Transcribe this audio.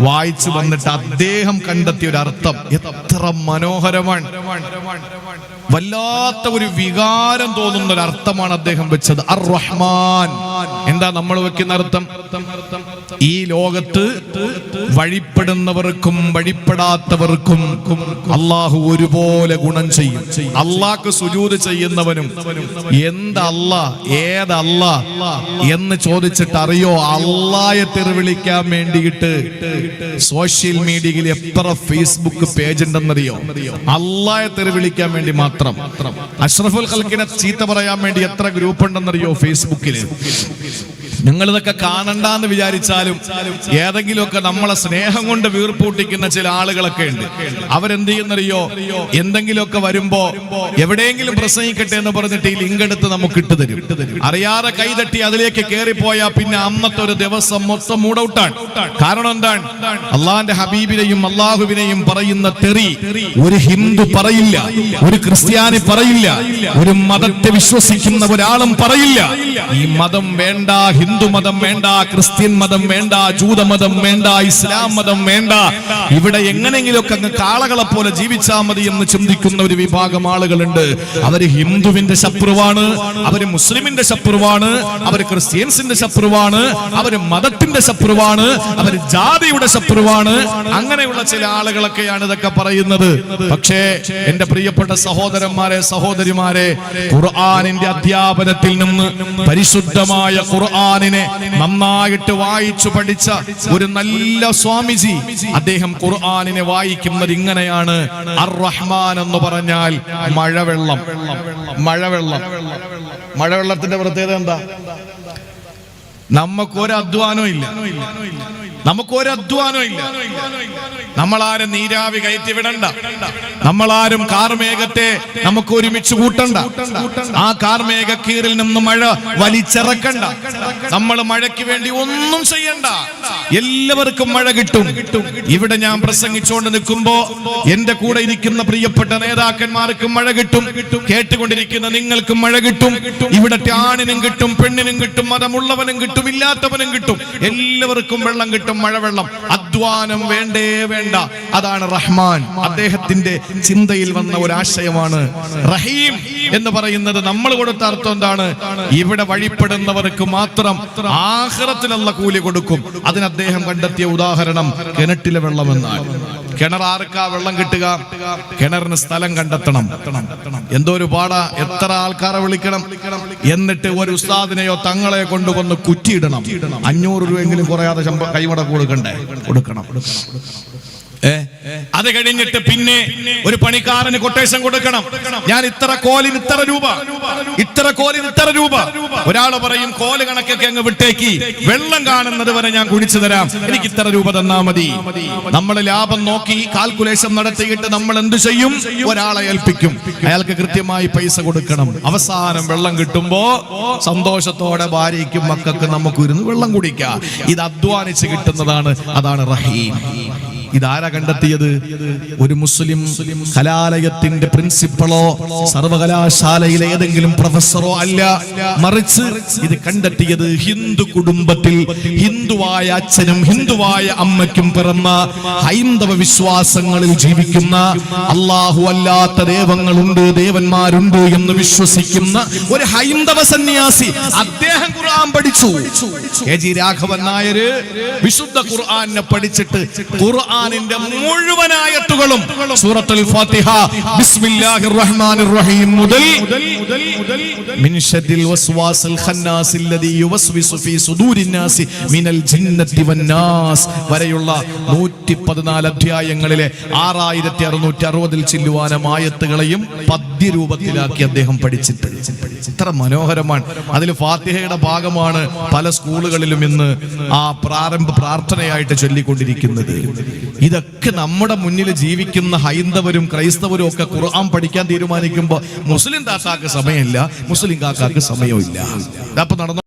വായിച്ചു വന്നിട്ട് അദ്ദേഹം കണ്ടെത്തിയ ഒരു അർത്ഥം എത്ര മനോഹരമാണ്. വല്ലാത്ത ഒരു വികാരം തോന്നുന്ന ഒരു അർത്ഥമാണ് അദ്ദേഹം വെച്ചത്. അർ റഹ്മാൻ എന്താ നമ്മൾ വെക്കുന്ന അർത്ഥം? ഈ ലോകത്ത് വഴിപ്പെടുന്നവർക്കും വഴിപ്പെടാത്തവർക്കും അള്ളാഹു ഒരുപോലെ ഗുണം ചെയ്യും. അള്ളാഹ്ക്ക് സുജൂത് ചെയ്യുന്നവനും എന്തല്ല ഏതല്ല എന്ന് ചോദിച്ചിട്ട് അറിയോ അള്ളായെ തെറിവിളിക്കാൻ വേണ്ടിയിട്ട് സോഷ്യൽ മീഡിയയിൽ എത്ര ഫേസ്ബുക്ക് പേജ് ഉണ്ടെന്നറിയോ അള്ളായെ തെറിവിളിക്കാൻ വേണ്ടി മാത്രം. അഷ്റഫുൽ ഖൽക്കിനെ ചീത്ത പറയാൻ വേണ്ടി എത്ര ഗ്രൂപ്പ് ഉണ്ടെന്നറിയോ ഫേസ്ബുക്കിൽ നിങ്ങൾ ഇതൊക്കെ കാണണ്ടെന്ന് വിചാരിച്ചാലും ഏതെങ്കിലുമൊക്കെ നമ്മളെ സ്നേഹം കൊണ്ട് വീർപ്പൂട്ടിക്കുന്ന ചില ആളുകളൊക്കെ ഉണ്ട്. അവരെന്ത് ചെയ്യുന്നറിയോ? എന്തെങ്കിലുമൊക്കെ വരുമ്പോ എവിടെയെങ്കിലും പ്രസംഗിക്കട്ടെ എന്ന് പറഞ്ഞിട്ട് ഈ ലിങ്ക് എടുത്ത് നമുക്ക് ഇട്ട് തരും. അറിയാതെ കൈതട്ടി അതിലേക്ക് കയറിപ്പോയാൽ പിന്നെ അന്നത്തെ ഒരു ദിവസം മൊത്തം മൂടൗട്ടാണ് കാരണം എന്താണ്? അള്ളാന്റെ ഹബീബിനെയും അള്ളാഹുവിനെയും പറയുന്ന തെറി ഒരു ഹിന്ദു പറയില്ല ഒരു ക്രിസ്ത്യാനി പറയില്ല ഒരു മതത്തെ വിശ്വസിക്കുന്ന ഒരാളും പറയില്ല. ഈ മതം വേണ്ട ഹിന്ദു മതം വേണ്ട ക്രിസ്ത്യൻ മതം വേണ്ട ജൂതമതം വേണ്ട ഇസ്ലാം മതം വേണ്ട. ഇവിടെ എങ്ങനെയെങ്കിലുമൊക്കെ അങ്ങ് കാളകളെ പോലെ ജീവിച്ചാൽ മതി എന്ന് ചിന്തിക്കുന്ന ഒരു വിഭാഗം ആളുകളുണ്ട്. അവർ ഹിന്ദുവിന്റെ ശത്രുവാണ് അവർ മുസ്ലിമിന്റെ ശത്രുവാണ് അവർ ക്രിസ്ത്യൻസിന്റെ ശത്രുവാണ് അവർ മതത്തിന്റെ ശത്രുവാണ് അവർ ജാതിയുടെ ശത്രുവാണ്. അങ്ങനെയുള്ള ചില ആളുകളൊക്കെയാണ് ഇതൊക്കെ പറയുന്നത്. പക്ഷേ എന്റെ പ്രിയപ്പെട്ട സഹോദരന്മാരെ സഹോദരിമാരെ ഖുർആാനിന്റെ അധ്യാപനത്തിൽ നിന്ന് പരിശുദ്ധമായ ഖുർആാനിനെ നന്നായിട്ട് വായിച്ചു പഠിച്ച ഒരു നല്ല സ്വാമിജി അദ്ദേഹം ഖുർആാനിനെ വായിക്കുന്നത് ഇങ്ങനെയാണ്. അർ റഹ്മാൻ എന്ന് പറഞ്ഞാൽ മഴവെള്ളം. മഴവെള്ളം. മഴവെള്ളത്തിന്റെ പ്രത്യേകത എന്താ? നമുക്കൊരു അധ്വാനവും ഇല്ല. നമുക്കൊരു അധ്വാനവും ഇല്ല. നമ്മളാരും നീരാവി കയറ്റി വിടണ്ട. നമ്മളാരും കാർമേഘത്തെ നമുക്ക് ഒരുമിച്ച് കൂട്ടണ്ട. ആ കാർമേഘ കീറിൽ നിന്ന് മഴ വലിച്ചിറക്കണ്ട. നമ്മൾ മഴയ്ക്ക് വേണ്ടി ഒന്നും ചെയ്യണ്ട. എല്ലാവർക്കും മഴ കിട്ടും. ഇവിടെ ഞാൻ പ്രസംഗിച്ചുകൊണ്ട് നിൽക്കുമ്പോ എന്റെ കൂടെ ഇരിക്കുന്ന പ്രിയപ്പെട്ട നേതാക്കന്മാർക്കും മഴ കിട്ടും. കേട്ടുകൊണ്ടിരിക്കുന്ന നിങ്ങൾക്കും മഴ കിട്ടും. ഇവിടെ ആണിനും കിട്ടും പെണ്ണിനും കിട്ടും മതമുള്ളവനും കിട്ടും ഇല്ലാത്തവനും കിട്ടും. എല്ലാവർക്കും വെള്ളം കിട്ടും മഴവെള്ളം. അധ്വാനം വേണ്ടേ വേണ്ട. അതാണ് റഹ്മാൻ. അദ്ദേഹത്തിന്റെ ചിന്തയിൽ വന്ന ഒരു ആശയമാണ് റഹീം എന്ന് പറയുന്നത് നമ്മൾ കൊടുത്ത അർത്ഥം എന്താണ്? ഇവിടെ വഴിപ്പെടുന്നവർക്ക് മാത്രം ആഹ്റത്തിലുള്ള കൂലി കൊടുക്കും. അതിന് അദ്ദേഹം കണ്ടെത്തിയ ഉദാഹരണം കിണറ്റിലെ വെള്ളം ആർക്കാ വെള്ളം കിട്ടുക? കിണറിന് സ്ഥലം കണ്ടെത്തണം. എന്തോ ഒരു പാട? എത്ര ആൾക്കാരെ വിളിക്കണം? എന്നിട്ട് ഒരു ഉസ്താദിനെയോ തങ്ങളെ കൊണ്ടുവന്ന് കുറ്റിയിടണം. അഞ്ഞൂറ് രൂപയെങ്കിലും കുറയാതെ കൈമടക്ക് കൊടുക്കണ്ടേ? കൊടുക്കണം. ഏ അത് കഴിഞ്ഞിട്ട് പിന്നെ ഒരു പണിക്കാരന് കൊട്ടേഷൻ കൊടുക്കണം. ഞാൻ ഇത്ര കോലിന് ഇത്ര രൂപ. ഇത്ര കോലിന് ഇത്ര രൂപ. ഒരാൾ പറയും കോൽ കണക്കൊക്കെ അങ്ങ് വിട്ടേക്ക്. വെള്ളം കാണുന്നത് വരെ ഞാൻ കുഴിച്ചു തരാം. എനിക്ക് ഇത്ര രൂപ തന്നാ മതി. നമ്മൾ ലാഭം നോക്കി കാൽക്കുലേഷൻ നടത്തിയിട്ട് നമ്മൾ എന്ത് ചെയ്യും? ഒരാളെ ഏൽപ്പിക്കും. അയാൾക്ക് കൃത്യമായി പൈസ കൊടുക്കണം. അവസാനം വെള്ളം കിട്ടുമ്പോ സന്തോഷത്തോടെ ഭാര്യയ്ക്കും മക്കൾക്കും നമുക്ക് ഇരുന്ന് വെള്ളം കുടിക്കാം. ഇത് അധ്വാനിച്ച് കിട്ടുന്നതാണ് അതാണ് റഹീം. ഇതാരാ കണ്ടെത്തിയത്? ഒരു മുസ്ലിം കലാലയത്തിന്റെ പ്രിൻസിപ്പളോ സർവകലാശാലയിലെ ഏതെങ്കിലും പ്രൊഫസറോ അല്ല. മറിച്ച് ഇത് കണ്ടെത്തിയത് ഹിന്ദു കുടുംബത്തിൽ ഹിന്ദുവായ അച്ഛനും ഹിന്ദുവായ അമ്മയ്ക്കും പിറന്ന ഹൈന്ദവ വിശ്വാസങ്ങളിൽ ജീവിക്കുന്ന അള്ളാഹു അല്ലാത്ത ദേവങ്ങളുണ്ട് ദേവന്മാരുണ്ട് എന്ന് വിശ്വസിക്കുന്ന ഒരു ഹൈന്ദവ സന്യാസി അദ്ദേഹം ഖുർആൻ പഠിച്ചു. കെ ജി രാഘവൻ നായര് വിശുദ്ധ ഖുർആനെ പഠിച്ചിട്ട് ഖുർആനിന്റെ മുഴുവൻ ആയത്തുകളും സൂറത്തുൽ ഫാത്തിഹ. ബിസ്മില്ലാഹിർ റഹ്മാനിർ റഹീം. മുതൽ മിൻ ശദ്ദിൽ വസ്വാസിൽ ഖന്നാസിൽ ലദി യുവസ്വിസു ഫീ സുദൂരിൻ നാസി മിനൽ ജിന്നത്തി വന്നാസ് വരെയുള്ള 114 അധ്യായങ്ങളിലെ ആറായിരത്തി അറുന്നൂറ്റി അറുപതിൽ ചില്ലുവാനം ആയത്തുകളെയും പദ്യ രൂപത്തിലാക്കി അദ്ദേഹം പഠിച്ചിട്ടുണ്ട്. ഇത്ര മനോഹരമാണ്. അതിൽ ഫാത്തിഹയുടെ ഭാഗമാണ് പല സ്കൂളുകളിലും ഇന്ന് ആ പ്രാരംഭ പ്രാർത്ഥനയായിട്ട് ചൊല്ലിക്കൊണ്ടിരിക്കുന്നത്. ഇതൊക്കെ നമ്മുടെ മുന്നിൽ ജീവിക്കുന്ന ഹൈന്ദവരും ക്രൈസ്തവരും ഒക്കെ ഖുർആൻ പഠിക്കാൻ തീരുമാനിക്കുമ്പോൾ മുസ്ലിം താത്താക്ക് സമയമില്ല മുസ്ലിം കാക്കാക്ക് സമയമില്ല. അപ്പൊ നടന്നു